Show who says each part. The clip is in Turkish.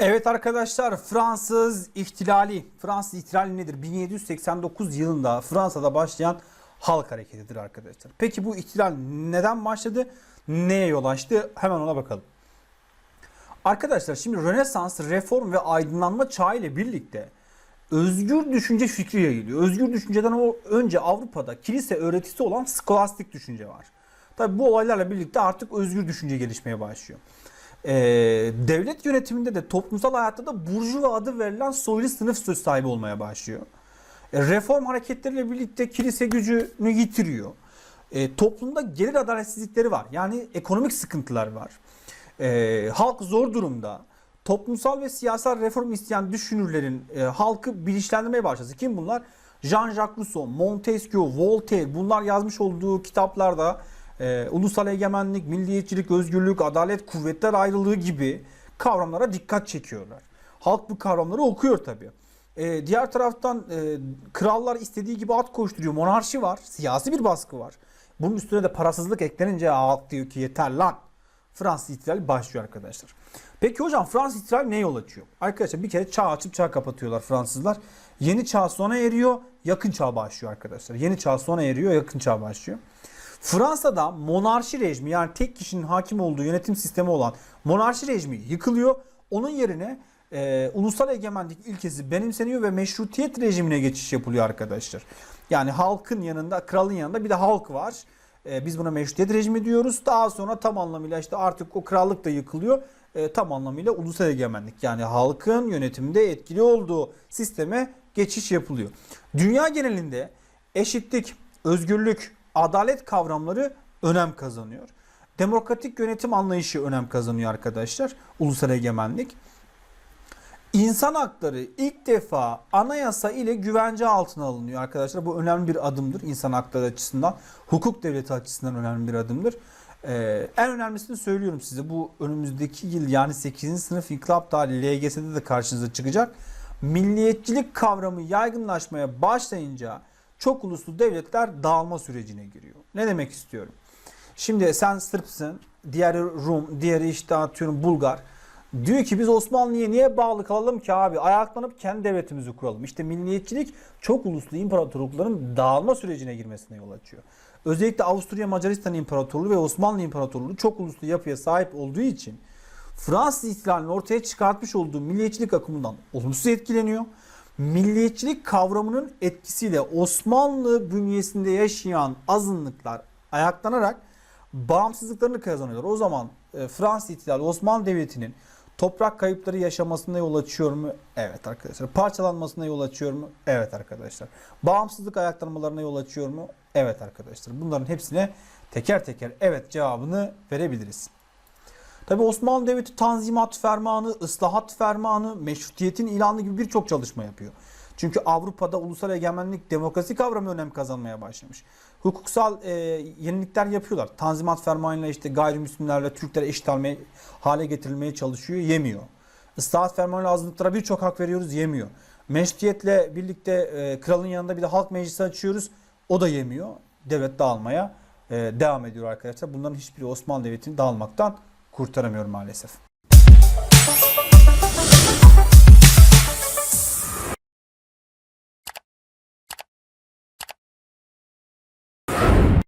Speaker 1: Evet arkadaşlar Fransız ihtilali. Fransız ihtilali nedir? 1789 yılında Fransa'da başlayan halk hareketidir arkadaşlar. Peki bu ihtilal neden başladı? Neye yol açtı? Hemen ona bakalım. Arkadaşlar şimdi Rönesans, reform ve aydınlanma çağı ile birlikte özgür düşünce fikri yayılıyor. Özgür düşünceden önce Avrupa'da kilise öğretisi olan skolastik düşünce var. Tabi bu olaylarla birlikte artık özgür düşünce gelişmeye başlıyor. Ee, devlet yönetiminde de toplumsal hayatta da burjuva adı verilen soylu sınıf söz sahibi olmaya başlıyor. E, reform hareketleriyle birlikte kilise gücünü yitiriyor. E, toplumda gelir adaletsizlikleri var. Yani ekonomik sıkıntılar var. E, halk zor durumda. Toplumsal ve siyasal reform isteyen düşünürlerin e, halkı bilinçlendirmeye başladı. Kim bunlar? Jean-Jacques Rousseau, Montesquieu, Voltaire bunlar yazmış olduğu kitaplarda e, ulusal egemenlik, milliyetçilik, özgürlük, adalet, kuvvetler ayrılığı gibi kavramlara dikkat çekiyorlar. Halk bu kavramları okuyor tabii. E, diğer taraftan e, krallar istediği gibi at koşturuyor. Monarşi var. Siyasi bir baskı var. Bunun üstüne de parasızlık eklenince halk diyor ki yeter lan. Fransız ihtilali başlıyor arkadaşlar. Peki hocam Fransız ihtilali neye yol açıyor? Arkadaşlar bir kere çağ açıp çağ kapatıyorlar Fransızlar. Yeni çağ sona eriyor, yakın çağ başlıyor arkadaşlar. Yeni çağ sona eriyor, yakın çağ başlıyor. Fransa'da monarşi rejimi yani tek kişinin hakim olduğu yönetim sistemi olan monarşi rejimi yıkılıyor. Onun yerine e, ulusal egemenlik ilkesi benimseniyor ve meşrutiyet rejimine geçiş yapılıyor arkadaşlar. Yani halkın yanında, kralın yanında bir de halk var. E, biz buna meşrutiyet rejimi diyoruz. Daha sonra tam anlamıyla işte artık o krallık da yıkılıyor. E, tam anlamıyla ulusal egemenlik yani halkın yönetimde etkili olduğu sisteme geçiş yapılıyor. Dünya genelinde eşitlik, özgürlük, adalet kavramları önem kazanıyor. Demokratik yönetim anlayışı önem kazanıyor arkadaşlar. Ulusal egemenlik. İnsan hakları ilk defa anayasa ile güvence altına alınıyor arkadaşlar. Bu önemli bir adımdır insan hakları açısından. Hukuk devleti açısından önemli bir adımdır. Ee, en önemlisini söylüyorum size. Bu önümüzdeki yıl yani 8. sınıf inkılap tarihi LGS'de de karşınıza çıkacak. Milliyetçilik kavramı yaygınlaşmaya başlayınca çok uluslu devletler dağılma sürecine giriyor. Ne demek istiyorum? Şimdi sen Sırpsın, diğeri Rum, diğeri işte atıyorum Bulgar. Diyor ki biz Osmanlı'ya niye bağlı kalalım ki abi? Ayaklanıp kendi devletimizi kuralım. İşte milliyetçilik çok uluslu imparatorlukların dağılma sürecine girmesine yol açıyor. Özellikle Avusturya Macaristan İmparatorluğu ve Osmanlı İmparatorluğu çok uluslu yapıya sahip olduğu için Fransız ihtilalinin ortaya çıkartmış olduğu milliyetçilik akımından olumsuz etkileniyor. Milliyetçilik kavramının etkisiyle Osmanlı bünyesinde yaşayan azınlıklar ayaklanarak bağımsızlıklarını kazanıyorlar. O zaman e, Fransız ihtilali Osmanlı Devleti'nin toprak kayıpları yaşamasına yol açıyor mu? Evet arkadaşlar. Parçalanmasına yol açıyor mu? Evet arkadaşlar. Bağımsızlık ayaklanmalarına yol açıyor mu? Evet arkadaşlar. Bunların hepsine teker teker evet cevabını verebiliriz. Tabi Osmanlı Devleti Tanzimat Fermanı, Islahat Fermanı, Meşrutiyetin ilanı gibi birçok çalışma yapıyor. Çünkü Avrupa'da ulusal egemenlik, demokrasi kavramı önem kazanmaya başlamış. Hukuksal e, yenilikler yapıyorlar. Tanzimat Fermanı'yla işte gayrimüslimlerle Türkler eşit almaya, hale getirilmeye çalışıyor, yemiyor. Islahat Fermanı'yla azınlıklara birçok hak veriyoruz, yemiyor. Meşrutiyetle birlikte e, kralın yanında bir de halk meclisi açıyoruz, o da yemiyor. Devlet dağılmaya e, devam ediyor arkadaşlar. Bunların hiçbiri Osmanlı Devleti'ni dağılmaktan kurtaramıyor maalesef.